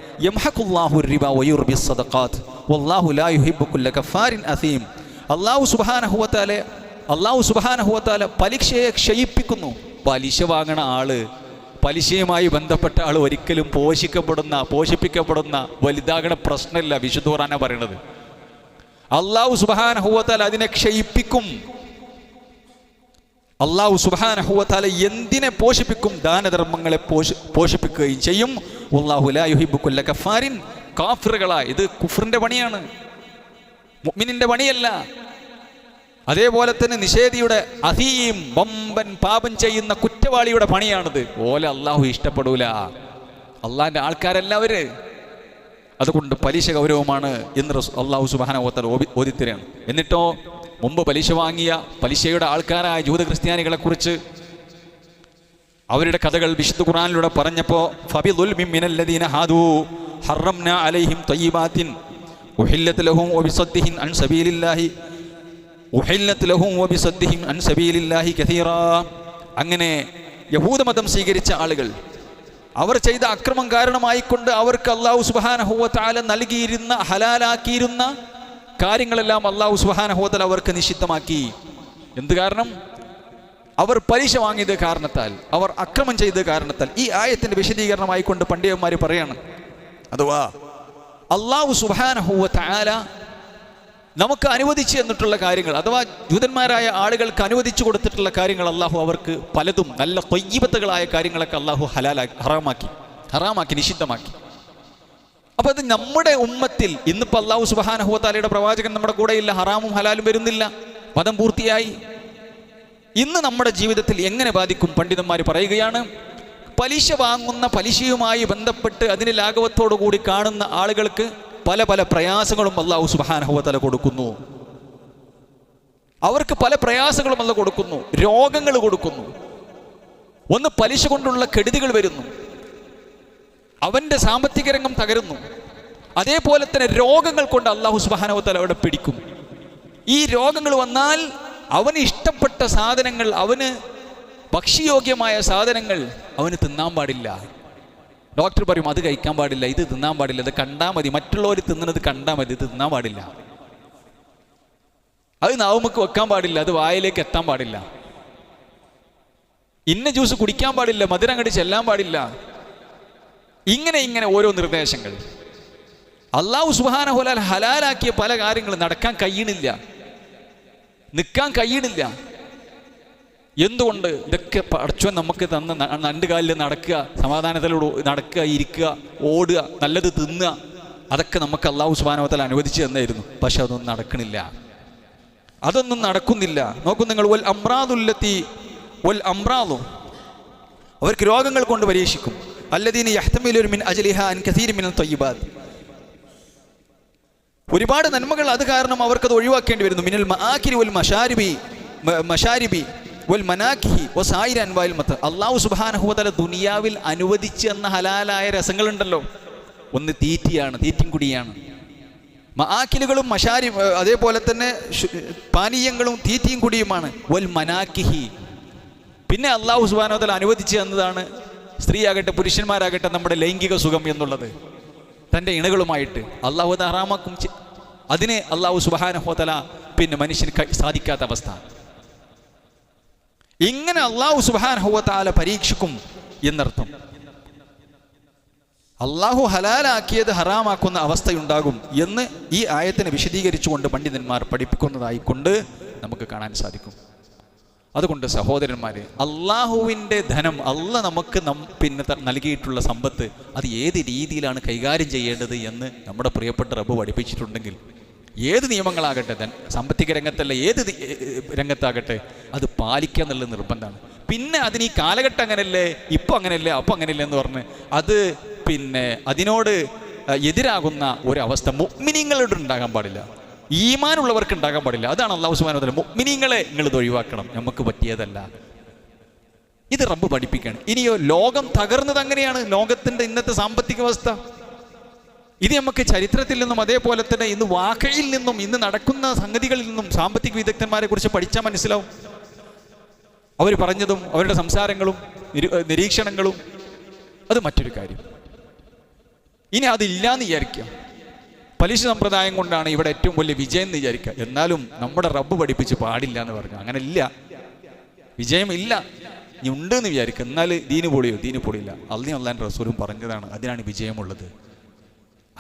അള്ളാഹു സുബാനഹുവത്താലെ അള്ളാഹു സുബാനഹുവത്താലെ പലിശയെ ക്ഷയിപ്പിക്കുന്നു. പലിശ വാങ്ങണ ആൾ പലിശയുമായി ബന്ധപ്പെട്ട ആൾ ഒരിക്കലും പോഷിക്കപ്പെടുന്ന പോഷിപ്പിക്കപ്പെടുന്ന വലുതാകണ പ്രശ്നമില്ല വിശുദ്ധ പറയണത്. അള്ളാഹു സുബാനഹുവത്താൽ അതിനെ ക്ഷയിപ്പിക്കും. അള്ളാഹു സുബാനഹുവത്താല എന്തിനെ പോഷിപ്പിക്കും? ദാനധർമ്മങ്ങളെ പോഷി പോഷിപ്പിക്കുകയും ചെയ്യും. അള്ളാഹു ലായുഹിബുക്കുല്ല കഫാരിൻ കാഫിറുകളാ ഇത് കുഫറിന്റെ പണിയാണ്. മുഅ്മിനിന്റെ പണിയല്ല. അതേപോലെ തന്നെ നിഷേധിയുടെ അധീം വമ്പൻ പാപം ചെയ്യുന്ന കുറ്റവാളിയുടെ പണിയാണിത്. ഓല അള്ളാഹു ഇഷ്ടപ്പെടൂല. അള്ളാഹിന്റെ ആൾക്കാരെല്ലാവര് അതുകൊണ്ട് പലിശ ഗൗരവമാണ് എന്ന് അള്ളാഹു അള്ളാഹു സുബാനോത്തൽ ഓദിത്തരാണ് എന്നിട്ടോ മുമ്പ് പലിശ വാങ്ങിയ പലിശയുടെ ആൾക്കാരായ ജൂത ക്രിസ്ത്യാനികളെ കുറിച്ച് അവരുടെ കഥകൾ വിശുദ്ധ ഖുറാനിലൂടെ പറഞ്ഞപ്പോൾ ഹാദു അലൈഹിം ലഹും അൻ ലഹും അൻ അങ്ങനെ യഹൂദമതം സ്വീകരിച്ച ആളുകൾ അവർ ചെയ്ത അക്രമം കാരണമായിക്കൊണ്ട് അവർക്ക് അള്ളാഹു സുബാനഹുവത്താല നൽകിയിരുന്ന ഹലാലാക്കിയിരുന്ന കാര്യങ്ങളെല്ലാം അള്ളാഹു സുബാനഹുവത്തല അവർക്ക് നിഷിദ്ധമാക്കി. എന്ത് കാരണം? അവർ പലിശ വാങ്ങിയത് കാരണത്താൽ അവർ അക്രമം ചെയ്ത കാരണത്താൽ. ഈ ആയത്തിന്റെ വിശദീകരണമായിക്കൊണ്ട് പണ്ഡിതന്മാർ പറയാണ് അഥവാ അള്ളാഹു സുബാന താല നമുക്ക് അനുവദിച്ചു എന്നിട്ടുള്ള കാര്യങ്ങൾ അഥവാ ജൂതന്മാരായ ആളുകൾക്ക് അനുവദിച്ചു കൊടുത്തിട്ടുള്ള കാര്യങ്ങൾ അള്ളാഹു അവർക്ക് പലതും നല്ല തൊയ്യബത്തുകളായ കാര്യങ്ങളൊക്കെ അള്ളാഹു ഹലാലാക്കി ഹറാമാക്കി ഹറാമാക്കി നിഷിദ്ധമാക്കി. അപ്പൊ അത് നമ്മുടെ ഉമ്മത്തിൽ ഇന്നിപ്പോ അള്ളാഹു സുബാനഹുവത്താലയുടെ പ്രവാചകൻ നമ്മുടെ കൂടെ ഇല്ല ഹറാമും ഹലാലും വരുന്നില്ല പദം പൂർത്തിയായി. ഇന്ന് നമ്മുടെ ജീവിതത്തിൽ എങ്ങനെ ബാധിക്കും പണ്ഡിതന്മാർ പറയുകയാണ് പലിശ വാങ്ങുന്ന പലിശയുമായി ബന്ധപ്പെട്ട് അതിന് ലാഘവത്തോടു കൂടി കാണുന്ന ആളുകൾക്ക് പല പല പ്രയാസങ്ങളും അള്ളാഹു സുബാനഹുവത്തല കൊടുക്കുന്നു. അവർക്ക് പല പ്രയാസങ്ങളും അല്ല കൊടുക്കുന്നു. രോഗങ്ങൾ കൊടുക്കുന്നു. ഒന്ന് പലിശ കൊണ്ടുള്ള കെടുതികൾ വരുന്നു. അവന്റെ സാമ്പത്തിക രംഗം തകരുന്നു. അതേപോലെ തന്നെ രോഗങ്ങൾ കൊണ്ട് അള്ളാഹു സുബാനവത്തല അവിടെ പിടിക്കും. ഈ രോഗങ്ങൾ വന്നാൽ അവന് ഇഷ്ടപ്പെട്ട സാധനങ്ങൾ അവന് ഭക്ഷ്യയോഗ്യമായ സാധനങ്ങൾ അവന് തിന്നാൻ പാടില്ല. ഡോക്ടർ പറയും അത് കഴിക്കാൻ പാടില്ല ഇത് തിന്നാൻ പാടില്ല ഇത് കണ്ടാൽ മതി. മറ്റുള്ളവർ തിന്നുന്നത് കണ്ടാൽ മതി ഇത് തിന്നാൻ പാടില്ല. അത് നാവുമുക്ക് വെക്കാൻ പാടില്ല അത് വായിലേക്ക് എത്താൻ പാടില്ല. ഇന്ന ജ്യൂസ് കുടിക്കാൻ പാടില്ല മധുരം അങ്ങോട്ട് ചെല്ലാൻ പാടില്ല. ഇങ്ങനെ ഇങ്ങനെ ഓരോ നിർദ്ദേശങ്ങൾ. അള്ളാഹു സുബാനഹുലാൽ ഹലാലാക്കിയ പല കാര്യങ്ങളും നടക്കാൻ കഴിയണില്ല. നിൽക്കാൻ കഴിയണില്ല. എന്തുകൊണ്ട് ഇതൊക്കെ പഠിച്ചവൻ നമുക്ക് തന്ന നണ്ട് കാലിൽ നടക്കുക സമാധാനത്തിലൂടെ നടക്കുക ഇരിക്കുക ഓടുക നല്ലത് തിന്നുക അതൊക്കെ നമുക്ക് അള്ളാഹു സുബാനോത്തൽ അനുവദിച്ചു തന്നായിരുന്നു. പക്ഷെ അതൊന്നും നടക്കണില്ല. അതൊന്നും നടക്കുന്നില്ല. നോക്കൂ നിങ്ങൾ ഒൽ അമ്രാദുല്ലത്തി ഒൽ അമ്രാദു അവർക്ക് രോഗങ്ങൾ കൊണ്ട് പരീക്ഷിക്കും. അല്ലദീന് യഹ്തമിലൊരു മിൻ അജലിഹ അൻ കസീരി മിൻ തയ്യബാദ് ഒരുപാട് നന്മകൾ അത് കാരണം അവർക്കത് ഒഴിവാക്കേണ്ടി വരുന്നു. മിനൽ വൽ മഷാരിബി മഷാരിബി. വൽ അൻവായിൽ അള്ളാഹു സുബാനഹുവതല ദുനിയാവിൽ അനുവദിച്ചു എന്ന ഹലാലായ രസങ്ങളുണ്ടല്ലോ. ഒന്ന് തീറ്റിയാണ് തീറ്റും കുടിയാണ് മആക്കിലുകളും മഷാരി അതേപോലെ തന്നെ പാനീയങ്ങളും തീറ്റിയും കുടിയുമാണ് വൽ മനാക്കിഹി പിന്നെ അള്ളാഹു സുബാനോതല അനുവദിച്ചു എന്നതാണ് സ്ത്രീയാകട്ടെ പുരുഷന്മാരാകട്ടെ നമ്മുടെ ലൈംഗിക സുഖം എന്നുള്ളത്. തന്റെ ഇണകളുമായിട്ട്. അള്ളാഹു അത് അതിനെ അള്ളാഹു സുബാനഹോതല പിന്നെ മനുഷ്യന് സാധിക്കാത്ത അവസ്ഥ. ഇങ്ങനെ അള്ളാഹു സുബാനഹുവത്താല പരീക്ഷിക്കും എന്നർത്ഥം. അള്ളാഹു ഹലാലാക്കിയത് ഹറാമാക്കുന്ന അവസ്ഥയുണ്ടാകും എന്ന് ഈ ആയത്തിനെ വിശദീകരിച്ചുകൊണ്ട് പണ്ഡിതന്മാർ പഠിപ്പിക്കുന്നതായി പഠിപ്പിക്കുന്നതായിക്കൊണ്ട് നമുക്ക് കാണാൻ സാധിക്കും. അതുകൊണ്ട് സഹോദരന്മാരെ അള്ളാഹുവിന്റെ ധനം അല്ല നമുക്ക് നം പിന്നെ നൽകിയിട്ടുള്ള സമ്പത്ത് അത് ഏത് രീതിയിലാണ് കൈകാര്യം ചെയ്യേണ്ടത് എന്ന് നമ്മുടെ പ്രിയപ്പെട്ട റബ്ബ് പഠിപ്പിച്ചിട്ടുണ്ടെങ്കിൽ ഏത് നിയമങ്ങളാകട്ടെ തൻ സാമ്പത്തിക രംഗത്തല്ല ഏത് രംഗത്താകട്ടെ അത് പാലിക്കുക എന്നുള്ളത് നിർബന്ധമാണ്. പിന്നെ അതിന് ഈ കാലഘട്ടം അങ്ങനെയല്ലേ ഇപ്പം അങ്ങനെയല്ലേ അപ്പം അങ്ങനെയല്ലേ എന്ന് പറഞ്ഞ് അത് പിന്നെ അതിനോട് എതിരാകുന്ന ഒരവസ്ഥ മുഗ്മിനിങ്ങളോട് ഉണ്ടാകാൻ പാടില്ല. ഈമാനുള്ളവർക്ക് ഉണ്ടാകാൻ പാടില്ല. അതാണ് അള്ളാഹു സുബാന മുഗ്മിനിങ്ങളെ നിങ്ങൾ ഇത് ഒഴിവാക്കണം. നമുക്ക് പറ്റിയതല്ല. ഇത് റബ്ബ് പഠിപ്പിക്കുകയാണ്. ഇനിയോ ലോകം തകർന്നത് അങ്ങനെയാണ്. ലോകത്തിന്റെ ഇന്നത്തെ സാമ്പത്തിക അവസ്ഥ ഇത് നമുക്ക് ചരിത്രത്തിൽ നിന്നും അതേപോലെ തന്നെ ഇന്ന് വാക്കയിൽ നിന്നും ഇന്ന് നടക്കുന്ന സംഗതികളിൽ നിന്നും സാമ്പത്തിക വിദഗ്ധന്മാരെ കുറിച്ച് പഠിച്ചാൽ മനസ്സിലാവും. അവർ പറഞ്ഞതും അവരുടെ സംസാരങ്ങളും നിരീക്ഷണങ്ങളും അത് മറ്റൊരു കാര്യം. ഇനി അതില്ലാന്ന് വിചാരിക്കുക. പലിശ സമ്പ്രദായം കൊണ്ടാണ് ഇവിടെ ഏറ്റവും വലിയ വിജയം എന്ന് വിചാരിക്കുക. എന്നാലും നമ്മുടെ റബ്ബ് പഠിപ്പിച്ച് പാടില്ല എന്ന് പറഞ്ഞു അങ്ങനെ ഇല്ല. വിജയമില്ല ഇനി ഉണ്ട് എന്ന് വിചാരിക്കുക. എന്നാൽ ദീന് പൊളിയോ? ദീന് പൊളിയില്ല. അള്ളി അള്ളാൻ റസൂലും പറഞ്ഞതാണ് അതിനാണ് വിജയമുള്ളത്.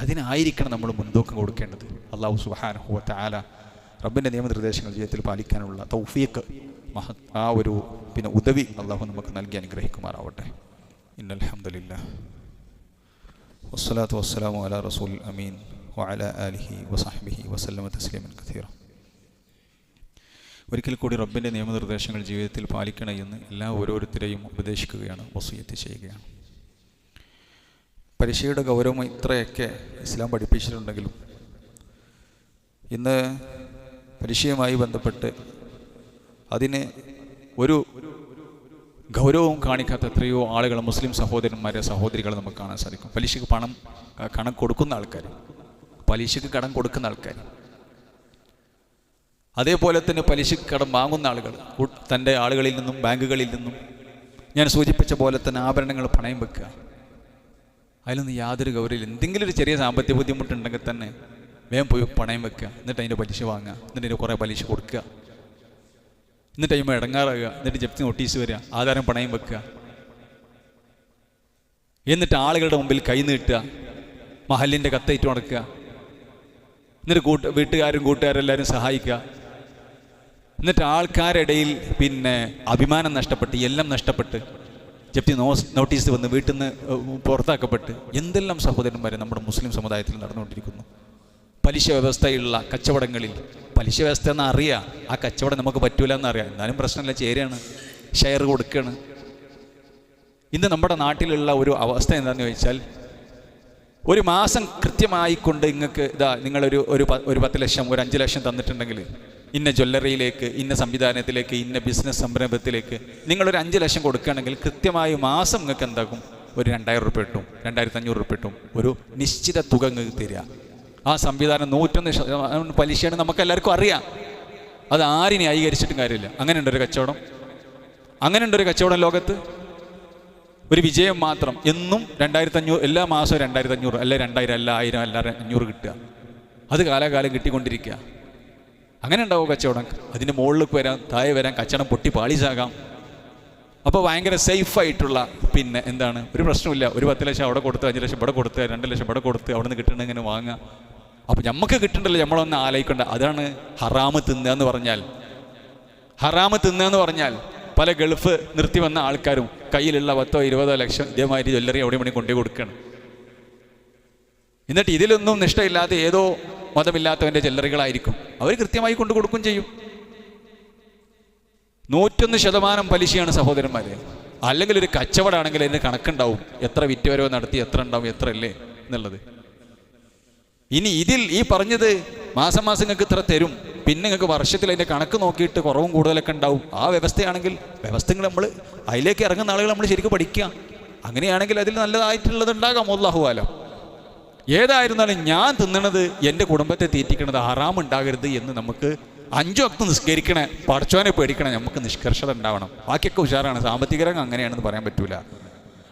അതിനായിരിക്കണം നമ്മൾ മുൻതൂക്കം കൊടുക്കേണ്ടത്. അള്ളാഹു സുഹാനഹുവ ആല റബ്ബിന്റെ നിയമനിർദ്ദേശങ്ങൾ ജീവിതത്തിൽ പാലിക്കാനുള്ള തൗഫീഖ് മഹ ആ ഒരു പിന്നെ ഉദവി അള്ളാഹു നമുക്ക് നൽകി അനുഗ്രഹിക്കുമാറാവട്ടെ. ഇന്നലഹമില്ല വസ്സലാത്തു വസ്സലാമു അല റസൂൽ അമീൻ വഅല ആലിഹി വസാഹിബിഹി വസല്ലമ തസ്ലീമൻ കഥീറ. ഒരിക്കൽ കൂടി റബ്ബിന്റെ നിയമനിർദ്ദേശങ്ങൾ ജീവിതത്തിൽ പാലിക്കണമെന്ന് എല്ലാ ഓരോരുത്തരെയും ഉപദേശിക്കുകയാണ് വസൂയത്ത് ചെയ്യുകയാണ്. പരീക്ഷയുടെ ഗൗരവം ഇത്രയൊക്കെ ഇസ്ലാം പഠിപ്പിച്ചിട്ടുണ്ടെങ്കിലും ഇന്ന് പരീക്ഷയുമായി ബന്ധപ്പെട്ട് അതിന് ഒരു ഗൗരവവും കാണിക്കാത്ത എത്രയോ ആളുകൾ മുസ്ലിം സഹോദരന്മാരെ സഹോദരികളെ നമുക്ക് കാണാൻ സാധിക്കും. പലിശക്ക് പണം കണം കൊടുക്കുന്ന ആൾക്കാർ പലിശക്ക് കടം കൊടുക്കുന്ന ആൾക്കാർ അതേപോലെ തന്നെ പലിശക്ക് കടം വാങ്ങുന്ന ആളുകൾ തന്റെ ആളുകളിൽ നിന്നും ബാങ്കുകളിൽ നിന്നും ഞാൻ സൂചിപ്പിച്ച പോലെ തന്നെ ആഭരണങ്ങൾ പണയം വെക്കുക. അതിലൊന്നും യാതൊരു ഗൗരവമില്ല. എന്തെങ്കിലും ഒരു ചെറിയ സാമ്പത്തിക ബുദ്ധിമുട്ടുണ്ടെങ്കിൽ തന്നെ വേഗം പോയി പണയം വെക്കുക. എന്നിട്ട് അതിന്റെ പലിശ വാങ്ങുക. എന്നിട്ട് അതിന്റെ കുറേ പലിശ കൊടുക്കുക. എന്നിട്ട് അതിന് ഇടങ്ങാറാകുക. എന്നിട്ട് ജപ്തി നോട്ടീസ് വരിക. ആധാരം പണയം വെക്കുക. എന്നിട്ട് ആളുകളുടെ മുമ്പിൽ കൈ നീട്ടുക. മഹലിന്റെ കത്തേറ്റ് നടക്കുക. എന്നിട്ട് കൂട്ട വീട്ടുകാരും കൂട്ടുകാരും എല്ലാവരും സഹായിക്കുക. എന്നിട്ട് ആൾക്കാരിടയിൽ പിന്നെ അഭിമാനം നഷ്ടപ്പെട്ട് എല്ലാം നഷ്ടപ്പെട്ട് ജപ്തി നോട്ടീസ് വന്ന് വീട്ടിൽ നിന്ന് പുറത്താക്കപ്പെട്ട് എന്തെല്ലാം സഹോദരന്മാരെ നമ്മുടെ മുസ്ലിം സമുദായത്തിൽ നടന്നുകൊണ്ടിരിക്കുന്നു? പലിശ വ്യവസ്ഥയുള്ള കച്ചവടങ്ങളിൽ പലിശ വ്യവസ്ഥ എന്ന് അറിയാം ആ കച്ചവടം നമുക്ക് പറ്റൂല എന്നറിയാം എന്നാലും പ്രശ്നമില്ല ചേരുകയാണ് ഷെയർ കൊടുക്കുകയാണ് ഇന്ന് നമ്മുടെ നാട്ടിലുള്ള ഒരു അവസ്ഥ എന്താണെന്ന് ചോദിച്ചാൽ ഒരു മാസം കൃത്യമായിക്കൊണ്ട് നിങ്ങൾക്ക് ഇതാ നിങ്ങളൊരു ഒരു ഒരു പത്ത് ലക്ഷം ഒരു അഞ്ച് ലക്ഷം തന്നിട്ടുണ്ടെങ്കിൽ ഇന്ന ജ്വല്ലറിയിലേക്ക് ഇന്ന സംവിധാനത്തിലേക്ക് ഇന്ന ബിസിനസ് സംരംഭത്തിലേക്ക് നിങ്ങളൊരു അഞ്ച് ലക്ഷം കൊടുക്കുകയാണെങ്കിൽ കൃത്യമായി മാസം നിങ്ങൾക്ക് എന്താകും? ഒരു രണ്ടായിരം റുപ്യ കിട്ടും രണ്ടായിരത്തി അഞ്ഞൂറ് റുപ്യ കിട്ടും. ഒരു നിശ്ചിത തുക നിങ്ങൾക്ക് തരിക. ആ സംവിധാനം നൂറ്റൊന്ന് ശതമാനം പലിശയാണ് നമുക്ക് എല്ലാവർക്കും അറിയാം. അത് ആരിനെ അംഗീകരിച്ചിട്ടും കാര്യമില്ല. അങ്ങനെയുണ്ടൊരു കച്ചവടം. അങ്ങനെയുണ്ടൊരു കച്ചവടം ലോകത്ത്. ഒരു വിജയം മാത്രം എന്നും രണ്ടായിരത്തി അഞ്ഞൂറ് എല്ലാ മാസവും രണ്ടായിരത്തി അഞ്ഞൂറ് അല്ലെ രണ്ടായിരം അല്ല ആയിരം അല്ല അഞ്ഞൂറ് കിട്ടുക. അത് കാലാകാലം കിട്ടിക്കൊണ്ടിരിക്കുക. അങ്ങനെ ഉണ്ടാവും കച്ചവടം? അതിന്റെ മുകളിലേക്ക് വരാൻ താഴെ വരാൻ കച്ചവടം പൊട്ടി പാളിച്ചാകാം. അപ്പോൾ ഭയങ്കര സേഫായിട്ടുള്ള പിന്നെ എന്താണ്? ഒരു പ്രശ്നമില്ല ഒരു പത്ത് ലക്ഷം അവിടെ കൊടുത്ത് അഞ്ച് ലക്ഷം ഇവിടെ കൊടുത്ത് രണ്ട് ലക്ഷം ഇവിടെ കൊടുത്ത് അവിടെ നിന്ന് കിട്ടണ ഇങ്ങനെ വാങ്ങുക അപ്പോൾ നമുക്ക് കിട്ടണ്ടല്ലോ നമ്മളൊന്ന് ആലോചിക്കണ്ട. അതാണ് ഹറാമ് തിന്നുക എന്ന് പറഞ്ഞാൽ. ഹറാമ് തിന്നുക എന്ന് പറഞ്ഞാൽ പല ഗൾഫ് നിർത്തി വന്ന ആൾക്കാരും കയ്യിലുള്ള പത്തോ ഇരുപതോ ലക്ഷം ഇതേമാതിരി ജ്വല്ലറി അവിടെ മണി കൊണ്ടു കൊടുക്കണം എന്നിട്ട് ഇതിലൊന്നും നിഷ്ഠയില്ലാതെ ഏതോ മതമില്ലാത്തവന്റെ ചില്ലറികളായിരിക്കും. അവർ കൃത്യമായി കൊണ്ടു കൊടുക്കും ചെയ്യും. നൂറ്റൊന്ന് ശതമാനം പലിശയാണ് സഹോദരന്മാരെ. അല്ലെങ്കിൽ ഒരു കച്ചവടമാണെങ്കിൽ അതിന് കണക്കുണ്ടാവും. എത്ര വിറ്റുവരവ് നടത്തി എത്ര ഉണ്ടാവും എത്ര അല്ലേ എന്നുള്ളത്. ഇനി ഇതിൽ ഈ പറഞ്ഞത് മാസം മാസം നിങ്ങൾക്ക് ഇത്ര തരും. പിന്നെ നിങ്ങൾക്ക് വർഷത്തിൽ അതിന്റെ കണക്ക് നോക്കിയിട്ട് കുറവും കൂടുതലൊക്കെ ഉണ്ടാവും. ആ വ്യവസ്ഥയാണെങ്കിൽ വ്യവസ്ഥകൾ നമ്മൾ അതിലേക്ക് ഇറങ്ങുന്ന ആളുകൾ നമ്മൾ ശരിക്കും പഠിക്കുക. അങ്ങനെയാണെങ്കിൽ അതിൽ നല്ലതായിട്ടുള്ളത് ഉണ്ടാകാം. അല്ലാഹുവാലം ഏതായിരുന്നാലും ഞാൻ തിന്നണത് എന്റെ കുടുംബത്തെ തീറ്റിക്കണത് ഹറാം ഉണ്ടാകരുത് എന്ന് നമുക്ക് അഞ്ചു വക്തം നിസ്കരിക്കണേ പഠിച്ചോനെ പേടിക്കണേ നമുക്ക് നിഷ്കർഷത ഉണ്ടാവണം. ബാക്കിയൊക്കെ ഉഷാറാണ്. സാമ്പത്തിക രംഗം അങ്ങനെയാണെന്ന് പറയാൻ പറ്റൂല.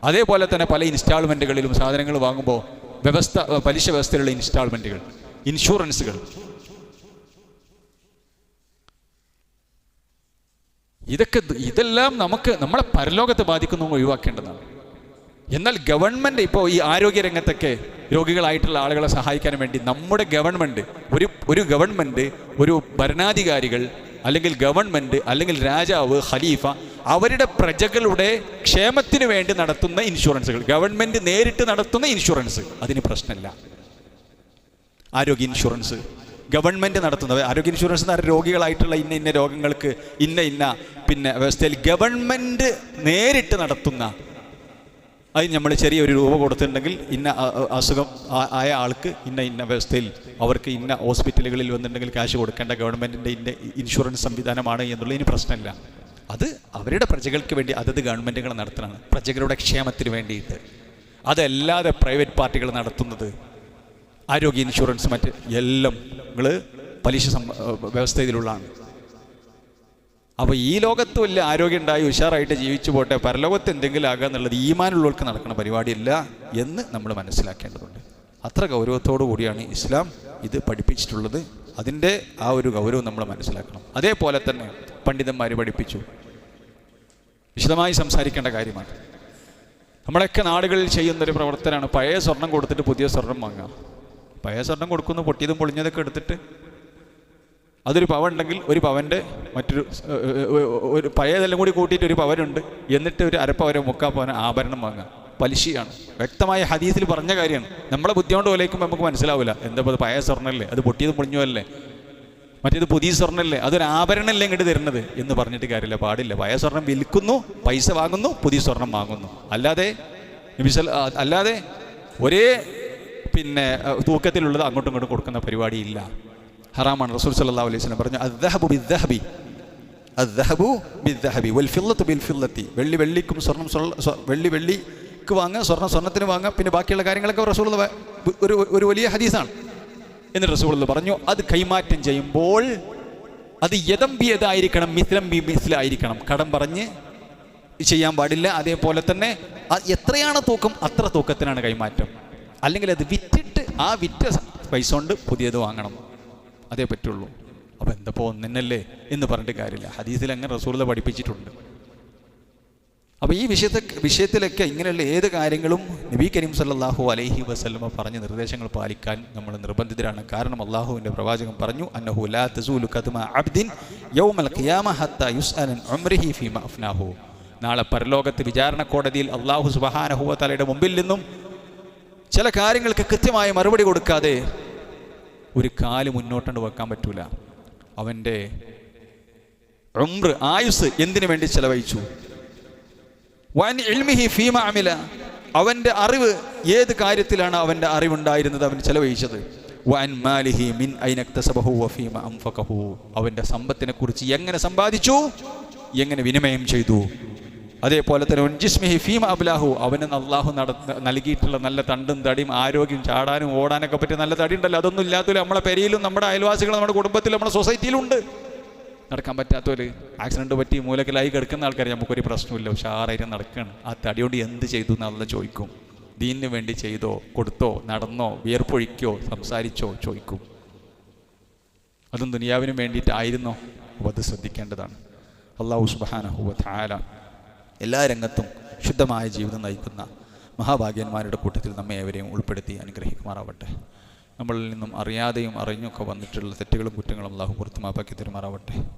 അതേപോലെ തന്നെ പല ഇൻസ്റ്റാൾമെന്റുകളിലും സാധനങ്ങൾ വാങ്ങുമ്പോൾ വ്യവസ്ഥ പലിശ വ്യവസ്ഥയിലുള്ള ഇൻസ്റ്റാൾമെന്റുകൾ ഇൻഷുറൻസുകൾ. ഇതൊക്കെ ഇതെല്ലാം നമുക്ക് നമ്മളെ പരലോകത്തെ ബാധിക്കുന്നു ഒഴിവാക്കേണ്ടതാണ്. എന്നാൽ ഗവൺമെന്റ് ഇപ്പോൾ ഈ ആരോഗ്യ രംഗത്തൊക്കെ രോഗികളായിട്ടുള്ള ആളുകളെ സഹായിക്കാൻ വേണ്ടി നമ്മുടെ ഗവൺമെന്റ് ഒരു ഒരു ഗവൺമെന്റ് ഒരു ഭരണാധികാരികൾ അല്ലെങ്കിൽ ഗവൺമെന്റ് അല്ലെങ്കിൽ രാജാവ് ഖലീഫ അവരുടെ പ്രജകളുടെ ക്ഷേമത്തിന് വേണ്ടി നടത്തുന്ന ഇൻഷുറൻസുകൾ ഗവൺമെന്റ് നേരിട്ട് നടത്തുന്ന ഇൻഷുറൻസ് അതിന് പ്രശ്നമില്ല. ആരോഗ്യ ഇൻഷുറൻസ് ഗവൺമെന്റ് നടത്തുന്നത് ആരോഗ്യ ഇൻഷുറൻസ് എന്ന് പറഞ്ഞാൽ രോഗികളായിട്ടുള്ള ഇന്ന ഇന്ന രോഗങ്ങൾക്ക് ഇന്ന ഇന്ന പിന്നെ വ്യവസ്ഥയിൽ ഗവൺമെന്റ് നേരിട്ട് നടത്തുന്ന അതിന് നമ്മൾ ചെറിയൊരു രൂപ കൊടുത്തിട്ടുണ്ടെങ്കിൽ ഇന്ന അസുഖം ആയ ആൾക്ക് ഇന്ന ഇന്ന വ്യവസ്ഥയിൽ അവർക്ക് ഇന്ന ഹോസ്പിറ്റലുകളിൽ വന്നിട്ടുണ്ടെങ്കിൽ കാശ് കൊടുക്കേണ്ട ഗവൺമെന്റിന്റെ ഇന്ന ഇൻഷുറൻസ് സംവിധാനമാണ് എന്നുള്ളതിന് പ്രശ്നമില്ല. അത് അവരുടെ പ്രജകൾക്ക് വേണ്ടി അതത് ഗവൺമെന്റുകൾ നടത്തുന്നതാണ് പ്രജകളുടെ ക്ഷേമത്തിന് വേണ്ടിയിട്ട്. അതല്ലാതെ പ്രൈവറ്റ് പാർട്ടികൾ നടത്തുന്നത് ആരോഗ്യ ഇൻഷുറൻസ് മറ്റ് എല്ലാം നിങ്ങൾ പലിശ വ്യവസ്ഥ അപ്പോൾ ഈ ലോകത്ത് വലിയ ആരോഗ്യം ഉണ്ടായി ഉഷാറായിട്ട് ജീവിച്ചു പോട്ടെ പരലോകത്ത് എന്തെങ്കിലും ആകുക എന്നുള്ളത് ഈമാനുള്ളവർക്ക് നടക്കുന്ന പരിപാടിയല്ല എന്ന് നമ്മൾ മനസ്സിലാക്കേണ്ടതുണ്ട്. അത്ര ഗൗരവത്തോടു കൂടിയാണ് ഇസ്ലാം ഇത് പഠിപ്പിച്ചിട്ടുള്ളത്. അതിന്റെ ആ ഒരു ഗൗരവം നമ്മൾ മനസ്സിലാക്കണം. അതേപോലെ തന്നെ പണ്ഡിതന്മാർ പഠിപ്പിച്ചു. വിശദമായി സംസാരിക്കേണ്ട കാര്യമാണ്. നമ്മളൊക്കെ നാടുകളിൽ ചെയ്യുന്നൊരു പ്രവർത്തനമാണ് പഴയ സ്വർണം കൊടുത്തിട്ട് പുതിയ സ്വർണം വാങ്ങുക. പഴയ സ്വർണം കൊടുക്കുന്നു പൊട്ടിയതും പൊളിഞ്ഞതൊക്കെ എടുത്തിട്ട് അതൊരു പവൻ ഉണ്ടെങ്കിൽ ഒരു പവന്റെ മറ്റൊരു ഒരു പഴയതെല്ലാം കൂടി കൂട്ടിയിട്ട് ഒരു പവനുണ്ട്. എന്നിട്ട് ഒരു അരപ്പവരെ മുക്കാ പവൻ ആഭരണം വാങ്ങാം പലിശയാണ്. വ്യക്തമായ ഹദീസിൽ പറഞ്ഞ കാര്യമാണ്. നമ്മളെ ബുദ്ധി കൊണ്ട് ഓലയിക്കുമ്പോൾ നമുക്ക് മനസ്സിലാവില്ല. എന്താ പഴയ സ്വർണല്ലേ? അത് പൊട്ടിയത് പൊളിഞ്ഞുവല്ലേ? മറ്റേത് പുതിയ സ്വർണല്ലേ? അതൊരു ആഭരണമല്ലേ ഇങ്ങോട്ട് തരുന്നത് എന്ന് പറഞ്ഞിട്ട് കാര്യമില്ല. പാടില്ല. പഴയ സ്വർണം വിൽക്കുന്നു പൈസ വാങ്ങുന്നു പുതിയ സ്വർണം വാങ്ങുന്നു. അല്ലാതെ അല്ലാതെ ഒരേ പിന്നെ തൂക്കത്തിലുള്ളത് അങ്ങോട്ടും ഇങ്ങോട്ടും കൊടുക്കുന്ന പരിപാടിയില്ല ഹറാമാണ്. റസൂൽ സല്ലാ അലൈഹി സ്വലം പറഞ്ഞു അദ്ദഹബു ബിദ്ദഹബി. അദ്ദഹബു ബിദ്ദഹബി. വൽ ഫില്ലത്ത് ബിൽ ഫില്ലത്തി വെള്ളി വെള്ളിക്കും സ്വർണം വെള്ളി വെള്ളിക്ക് വാങ്ങുക സ്വർണം സ്വർണത്തിന് വാങ്ങുക പിന്നെ ബാക്കിയുള്ള കാര്യങ്ങളൊക്കെ റസൂൾ ഒരു ഒരു വലിയ ഹദീസാണ്. എന്ന് റസൂൾ പറഞ്ഞു അത് കൈമാറ്റം ചെയ്യുമ്പോൾ അത് മിസ്ലം ബി മിസ്ലായിരിക്കണം. കടം പറഞ്ഞ് ചെയ്യാൻ പാടില്ല. അതേപോലെ തന്നെ എത്രയാണ് തൂക്കം അത്ര തൂക്കത്തിനാണ് കൈമാറ്റം. അല്ലെങ്കിൽ അത് വിറ്റിട്ട് ആ വിറ്റ പൈസ കൊണ്ട് പുതിയത് വാങ്ങണം. അതേ പറ്റുള്ളൂ. അപ്പം എന്തപ്പോൾ ഒന്നെന്നല്ലേ എന്ന് പറഞ്ഞിട്ട് കാര്യമില്ല. ഹദീസിൽ അങ്ങനെ റസൂലത പഠിപ്പിച്ചിട്ടുണ്ട്. അപ്പോൾ ഈ വിഷയത്തെ വിഷയത്തിലൊക്കെ ഇങ്ങനെയുള്ള ഏത് കാര്യങ്ങളും നബി കരീം സല്ലാഹു അലൈഹി വസ്ലമ പറഞ്ഞ നിർദ്ദേശങ്ങൾ പാലിക്കാൻ നമ്മൾ നിർബന്ധിതരാണ്. കാരണം അള്ളാഹുവിന്റെ പ്രവാചകൻ പറഞ്ഞു അന്നഹു ലാ തസൂലു അബ്ദിൻ യൗമൽ ഖിയാമ അഫ്നാഹു. നാളെ പരലോകത്ത് വിചാരണ കോടതിയിൽ അള്ളാഹു സുബ്ഹാനഹു തലയുടെ മുമ്പിൽ നിന്നും ചില കാര്യങ്ങൾക്ക് കൃത്യമായ മറുപടി കൊടുക്കാതെ ഒരു കാൽ മുന്നോട്ടുണ്ട് വെക്കാൻ പറ്റൂല. അവന്റെ ഉംറ് ആയുസ് എന്തിനു വേണ്ടി ചെലവഴിച്ചു? ഫീമ അവന്റെ അറിവ് ഏത് കാര്യത്തിലാണ് അവന്റെ അറിവുണ്ടായിരുന്നത് അവൻ ചെലവഴിച്ചത്? വൻ മാലിഹി മിൻ അവന്റെ സമ്പത്തിനെ കുറിച്ച് എങ്ങനെ സമ്പാദിച്ചു? എങ്ങനെ വിനിമയം ചെയ്തു? അതേപോലെ തന്നെ ഉൻജിസ്മിഹി ഫീമ അബ്ലാഹു അവന് അള്ളാഹു നട നൽകിയിട്ടുള്ള നല്ല തണ്ടും തടിയും ആരോഗ്യം ചാടാനും ഓടാനൊക്കെ പറ്റിയ നല്ല തടി ഉണ്ടല്ലോ അതൊന്നും ഇല്ലാത്തവര് നമ്മളെ പെരിയിലും നമ്മുടെ അയൽവാസികളും നമ്മുടെ കുടുംബത്തിലും നമ്മുടെ സൊസൈറ്റിയിലും ഉണ്ട് നടക്കാൻ പറ്റാത്തവർ ആക്സിഡന്റ് പറ്റി മൂലക്കലായി കിടക്കുന്ന ആൾക്കാർ നമുക്കൊരു പ്രശ്നമില്ല ഉഷാറായിട്ട് നടക്കുകയാണ് ആ തടി കൊണ്ട് എന്ത് ചെയ്തു എന്നുള്ള ചോദിക്കും. ദീനിന് വേണ്ടി ചെയ്തോ കൊടുത്തോ നടന്നോ വിയർപ്പൊഴിക്കോ സംസാരിച്ചോ ചോദിക്കും. അതും ദുനിയാവിനും വേണ്ടിയിട്ടായിരുന്നോ? അപ്പോൾ അത് ശ്രദ്ധിക്കേണ്ടതാണ്. അള്ളാഹു സുബാനഹുവ താല എല്ലാ രംഗത്തും ശുദ്ധമായ ജീവിതം നയിക്കുന്ന മഹാഭാഗ്യന്മാരുടെ കൂട്ടത്തിൽ നമ്മെ ഏവരെയും ഉൾപ്പെടുത്തി അനുഗ്രഹിക്കുമാറാവട്ടെ. നമ്മളിൽ നിന്നും അറിയാതെയും അറിഞ്ഞൊക്കെ വന്നിട്ടുള്ള തെറ്റുകളും കുറ്റങ്ങളും അള്ളാഹു പുറത്തുമാപ്പാക്കി തരുമാറാവട്ടെ.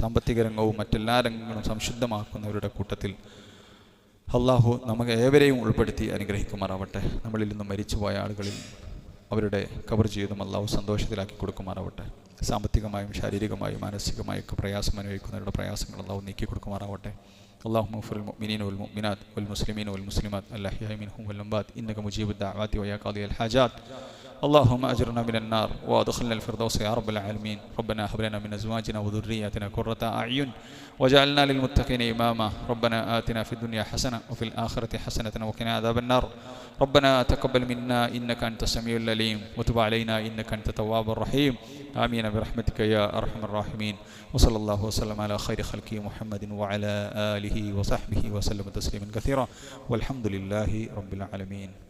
സാമ്പത്തിക രംഗവും മറ്റെല്ലാ രംഗങ്ങളും സംശുദ്ധമാക്കുന്നവരുടെ കൂട്ടത്തിൽ അള്ളാഹു നമുക്ക് ഏവരെയും ഉൾപ്പെടുത്തി അനുഗ്രഹിക്കുമാറാവട്ടെ. നമ്മളിൽ നിന്നും മരിച്ചുപോയ ആളുകളിൽ അവരുടെ കവർ ജീവിതം അള്ളാഹു സന്തോഷത്തിലാക്കി കൊടുക്കുമാറാവട്ടെ. സാമ്പത്തികമായും ശാരീരികമായും മാനസികമായും ഒക്കെ പ്രയാസം അനുഭവിക്കുന്നവരുടെ പ്രയാസങ്ങൾ അള്ളാഹു നീക്കി കൊടുക്കുമാറാവട്ടെ اللهم اغفر للمؤمنين والمؤمنات والمسلمين والمسلمات الأحياء منهم والأموات. إنك مجيب الدعوات ويا قاضي الحاجات اللهم أجرنا من النار وأدخلنا الفردوس يا رب العالمين. ربنا هب لنا من أزواجنا وذرياتنا قرة أعين وجعلنا للمتقين إماما. ربنا آتنا في الدنيا حسنة وفي الآخرة حسنة وقنا عذاب النار. ربنا تقبل منا إنك أنت السميع العليم وتب علينا إنك أنت التواب الرحيم. آمين برحمتك يا أرحم الراحمين. وصلى الله وسلم على خير خلقه محمد وعلى آله وصحبه وسلم تسليما كثيرا. والحمد لله رب العالمين.